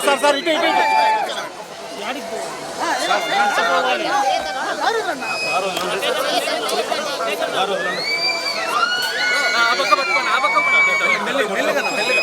Sir sir ఇటు ఇటు ఆ పక్క పట్టుకోండి. ఆ పక్క మెల్లగా మెల్లగా.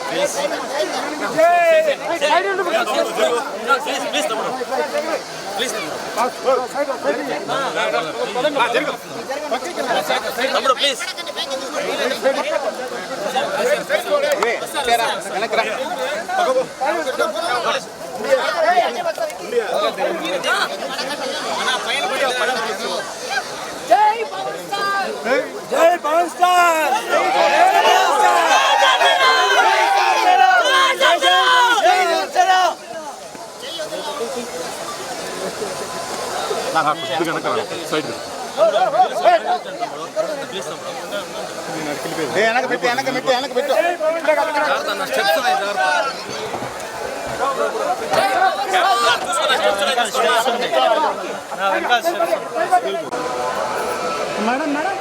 பையன் படம் వెనక పెట్టు వెనక పెట్టు వెనక పెట్టు. Madam madam.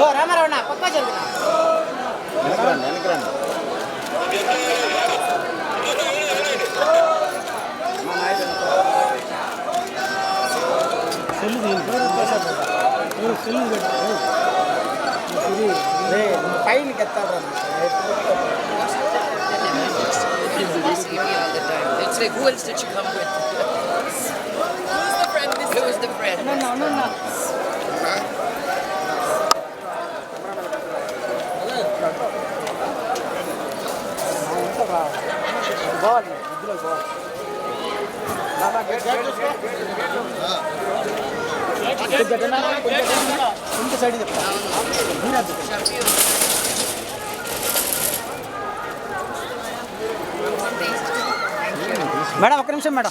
ఓ రామారావు పక్క జరుగునా you come with? the bread. No, no, no, no. Madam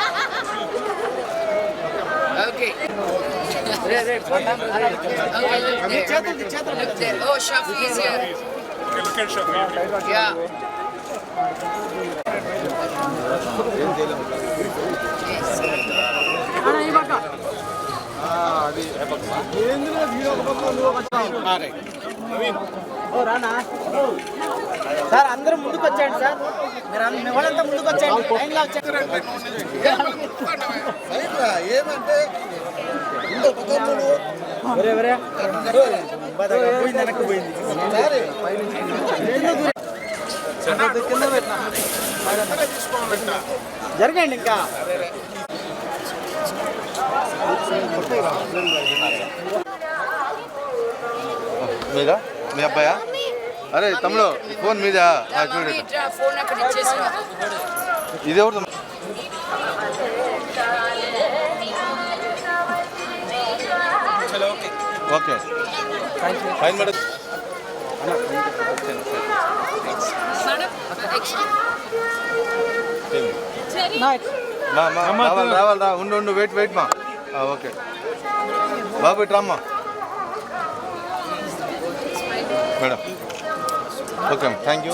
Okay. Oh, Shafi is here. Look at Shafi. Yeah. అది సార్ అందరూ ముందుకు వచ్చేయండి సార్. మీరు ఇవ్వాలంతా ముందుకు వచ్చేయండి. లైన్ లాక్ ఏమంటే జరగండి ఇంకా. మీద? మీ అబ్బాయా? అరే తమ్ముడు ఫోన్ మీద? చూడు. ఇది ఎవరు ఓకే. ఫైన్ మేడం రావాలి రావాలి రా. ఉండు ఉండు వెయిట్ వెయిట్ మా. ఓకే. బాబు ఇటు రామ్మా. మేడం. ఓకే థ్యాంక్ యూ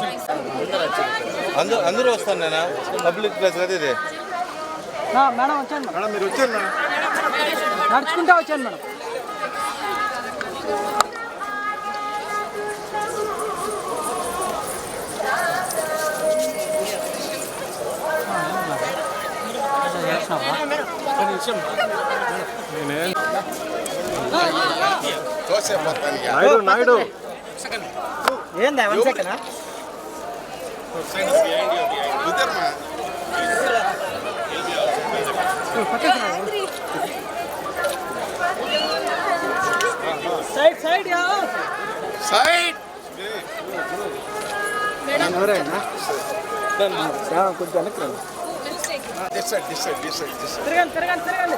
అందరూ అందరూ వస్తాను నేను పబ్లిక్ ప్లేస్ కదా ఇది. మేడం వచ్చాను మేడం. మీరు వచ్చారు మేడం. నడుచుకుంటా వచ్చాను మేడం. నాయుడు నాయుడు. ఏందా వన్ సెకండ్ సైడ్ సైడ్ ఎవరైనా కొంచెం వెనక్కి రండి తిరగండి తిరగండి తిరగండి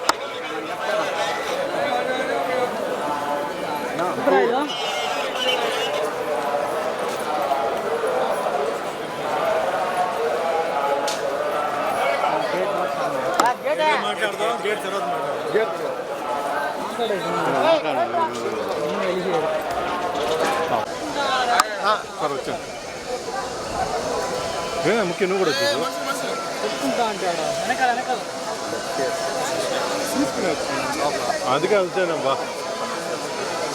సార్ వచ్చాను ఏ ముఖ్యం నువ్వు కూడా వచ్చేసి వచ్చాను బా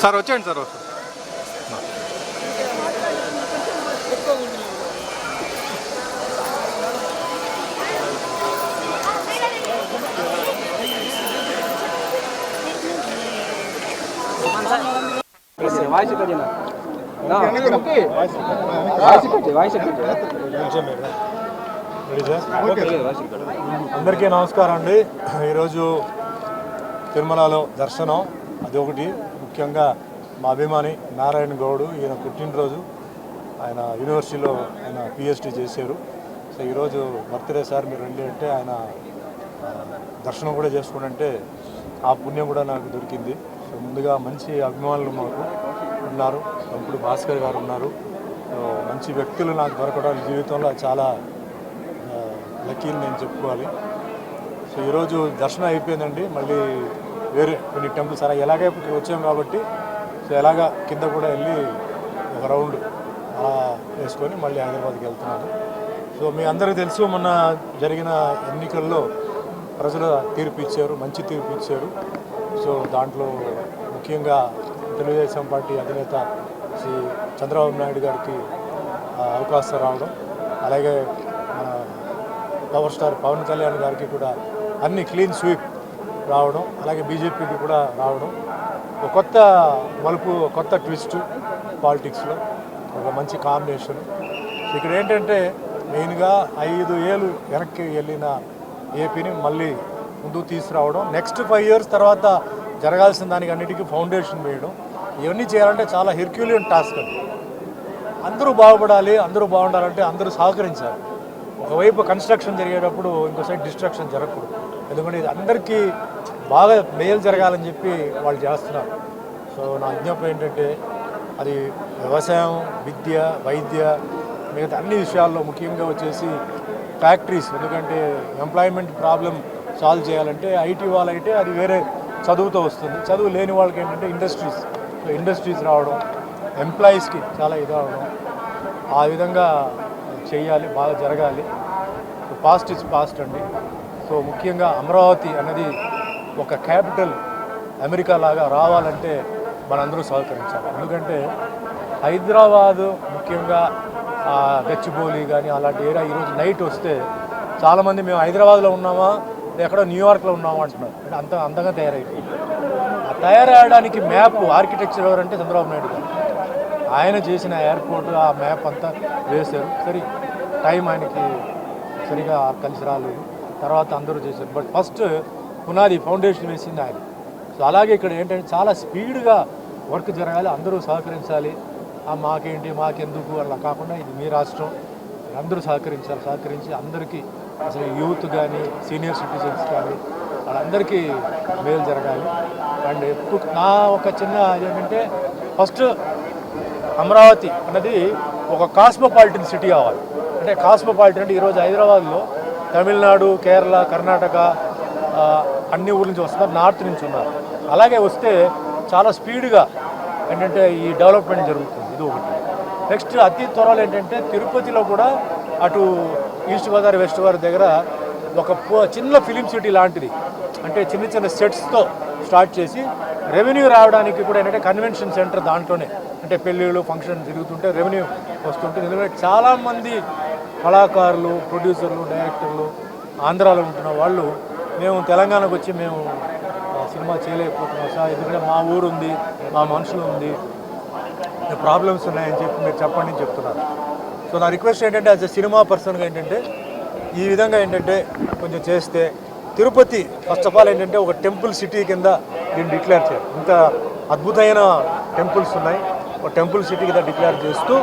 సార్ వచ్చేయండి సార్ వస్తాను voice cut voice cut voice cut అందరికీ నమస్కారం అండి. ఈరోజు తిరుమలలో దర్శనం. అది ఒకటి. ముఖ్యంగా మా అభిమాని నారాయణ గౌడు ఈయన పుట్టినరోజు. ఆయన యూనివర్సిటీలో ఆయన పిహెచ్డి చేశారు. సో ఈరోజు బర్త్డే సార్. మీరు వెళ్ళి అంటే ఆయన దర్శనం కూడా చేసుకుంటే ఆ పుణ్యం కూడా నాకు దొరికింది. సో ముందుగా మంచి అభిమానులు మాకు ఉన్నారు. ఇప్పుడు భాస్కర్ గారు ఉన్నారు. సో మంచి వ్యక్తులు నాకు దొరకడం జీవితంలో చాలా లక్కీ నేను చెప్పుకోవాలి. సో ఈరోజు దర్శనం అయిపోయిందండి. మళ్ళీ వేరే కొన్ని టెంపుల్స్ అలా ఎలాగే ఇప్పుడు వచ్చాం కాబట్టి సో ఎలాగా కింద కూడా వెళ్ళి ఒక రౌండ్ అలా వేసుకొని మళ్ళీ హైదరాబాద్కి వెళ్తున్నాను సో మీ అందరికీ తెలుసు మొన్న జరిగిన ఎన్నికల్లో ప్రజలు తీర్పు ఇచ్చారు మంచి తీర్పు ఇచ్చారు. సో దాంట్లో ముఖ్యంగా తెలుగుదేశం పార్టీ అధినేత శ్రీ చంద్రబాబు నాయుడు గారికి అవకాశం రావడం అలాగే మన పవర్ స్టార్ పవన్ కళ్యాణ్ గారికి కూడా అన్ని క్లీన్ స్వీప్ రావడం అలాగే బీజేపీకి కూడా రావడం. ఒక కొత్త మలుపు ఒక కొత్త ట్విస్ట్ పాలిటిక్స్లో ఒక మంచి కాంబినేషన్. ఇక్కడ ఏంటంటే మెయిన్గా ఐదు ఏళ్ళు వెనక్కి వెళ్ళిన ఏపీని మళ్ళీ ముందుకు తీసుకురావడం. నెక్స్ట్ ఫైవ్ ఇయర్స్ తర్వాత జరగాల్సిన దానికి అన్నిటికీ ఫౌండేషన్ వేయడం. ఇవన్నీ చేయాలంటే చాలా హెర్క్యూలియన్ టాస్క్ అండి అందరూ బాగుపడాలి అందరూ బాగుండాలంటే అందరూ సహకరించాలి. ఒకవైపు కన్స్ట్రక్షన్ జరిగేటప్పుడు ఇంకోసైడ్ డిస్ట్రక్షన్ జరగకూడదు. ఎందుకంటే ఇది అందరికీ బాగా మేలు జరగాలని చెప్పి వాళ్ళు చేస్తున్నారు. సో నా విజ్ఞాపం ఏంటంటే అది వ్యవసాయం విద్య వైద్య మిగతా అన్ని విషయాల్లో ముఖ్యంగా వచ్చేసి ఫ్యాక్టరీస్ ఎందుకంటే ఎంప్లాయ్మెంట్ ప్రాబ్లం సాల్వ్ చేయాలంటే ఐటీ వాళ్ళైతే అది వేరే చదువుతో వస్తుంది. చదువు లేని వాళ్ళకి ఏంటంటే ఇండస్ట్రీస్. సో ఇండస్ట్రీస్ రావడం ఎంప్లాయీస్కి చాలా ఇదవడం ఆ విధంగా చేయాలి బాగా జరగాలి. పాస్ట్ ఇస్ పాస్ట్ అండి. సో ముఖ్యంగా అమరావతి అనేది ఒక క్యాపిటల్ అమెరికా లాగా రావాలంటే మనందరూ సహకరించాలి. ఎందుకంటే హైదరాబాదు ముఖ్యంగా గచ్చిబౌలి కానీ అలాంటి ఏరియా ఈరోజు నైట్ వస్తే చాలామంది మేము హైదరాబాద్లో ఉన్నామా? ఎక్కడో న్యూయార్క్లో ఉన్నామా అంటున్నారు. అంటే అంత అందంగా తయారైపోయింది ఆ తయారయ్యడానికి మ్యాప్ ఆర్కిటెక్చర్ ఎవరంటే చంద్రబాబు నాయుడు గారు. ఆయన చేసిన ఎయిర్పోర్ట్ ఆ మ్యాప్ అంతా వేశారు. సరే టైం ఆయనకి సరిగా కలిసి రాలేదు. తర్వాత అందరూ చేశారు. బట్ ఫస్ట్ పునాది ఫౌండేషన్ వేసింది ఆయన. సో అలాగే ఇక్కడ ఏంటంటే చాలా స్పీడ్గా వర్క్ జరగాలి అందరూ సహకరించాలి. ఆ మాకేంటి మాకెందుకు అలా కాకుండా ఇది మీ రాష్ట్రం. అందరూ సహకరించాలి సహకరించి అందరికీ అసలు యూత్ కానీ సీనియర్ సిటిజన్స్ కానీ వాళ్ళందరికీ మేలు జరగాలి. అండ్ ఎప్పుడు నా ఒక చిన్న ఏంటంటే ఫస్ట్ అమరావతి అన్నది ఒక కాస్మోపాలిటన్ సిటీ అవ్వాలి అంటే కాస్మోపాలిటన్ అంటే ఈరోజు హైదరాబాద్లో తమిళనాడు కేరళ కర్ణాటక అన్ని ఊర్ల నుంచి వస్తున్నారు నార్త్ నుంచి ఉన్నారు. అలాగే వస్తే చాలా స్పీడ్గా ఏంటంటే ఈ డెవలప్మెంట్ జరుగుతుంది. ఇది ఒకటి. నెక్స్ట్ అతి త్వరలో ఏంటంటే తిరుపతిలో కూడా అటు ఈస్ట్ గోదావరి వెస్ట్ గోదావరి దగ్గర ఒక చిన్న ఫిలిం సిటీ లాంటిది. అంటే చిన్న చిన్న సెట్స్తో స్టార్ట్ చేసి రెవెన్యూ రావడానికి కూడా ఏంటంటే కన్వెన్షన్ సెంటర్ దాంట్లోనే. అంటే పెళ్ళిళ్ళు ఫంక్షన్ తిరుగుతుంటే రెవెన్యూ వస్తుంటుంది ఎందుకంటే చాలామంది కళాకారులు ప్రొడ్యూసర్లు డైరెక్టర్లు ఆంధ్రాలో ఉంటున్న వాళ్ళు మేము తెలంగాణకు వచ్చి మేము సినిమా చేయలేకపోతున్నాం సార్. ఎందుకంటే మా ఊరు ఉంది మా మనుషులు ఉంది ప్రాబ్లమ్స్ ఉన్నాయని చెప్పి మీరు చెప్పండి చెప్తున్నారు. సో నా రిక్వెస్ట్ ఏంటంటే యాజ్ ఎ సినిమా పర్సన్గా ఏంటంటే ఈ విధంగా ఏంటంటే కొంచెం చేస్తే తిరుపతి ఫస్ట్ ఆఫ్ ఆల్ ఏంటంటే ఒక టెంపుల్ సిటీ కింద దీన్ని డిక్లేర్ చేయాలి ఇంత అద్భుతమైన టెంపుల్స్ ఉన్నాయి. ఒక టెంపుల్ సిటీ కింద డిక్లేర్ చేస్తూ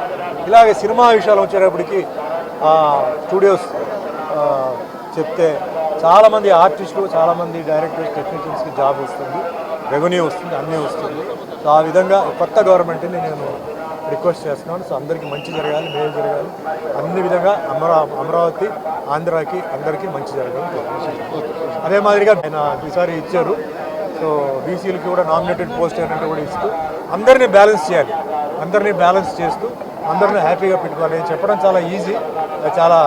ఇలాగే సినిమా విషయాలు వచ్చేటప్పటికి స్టూడియోస్ చెప్తే చాలామంది ఆర్టిస్టులు చాలామంది డైరెక్టర్స్ టెక్నీషియన్స్కి జాబ్ వస్తుంది. రెవెన్యూ వస్తుంది అన్నీ వస్తుంది. సో ఆ విధంగా కొత్త గవర్నమెంట్ని నేను రిక్వెస్ట్ చేస్తున్నాను సో అందరికీ మంచి జరగాలి మేలు జరగాలి. అన్ని విధంగా అమరా అమరావతి ఆంధ్రాకి అందరికీ మంచి జరగాలి. అదే మాదిరిగా ఆయన ఈసారి ఇచ్చారు. సో బీసీలకి కూడా నామినేటెడ్ పోస్ట్ ఏంటంటే కూడా ఇస్తూ అందరినీ బ్యాలెన్స్ చేయాలి. అందరినీ బ్యాలెన్స్ చేస్తూ అందరినీ హ్యాపీగా పెట్టుకోవాలి. నేను చెప్పడం చాలా ఈజీ చాలా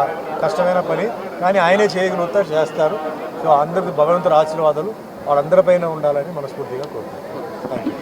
కష్టమైన పని కానీ ఆయనే చేయగలుగుతారు చేస్తారు. సో అందరికి భగవంతుడు ఆశీర్వాదాలు వాళ్ళందరిపైన ఉండాలని మనస్ఫూర్తిగా కోరుకుంటున్నాను. Thank you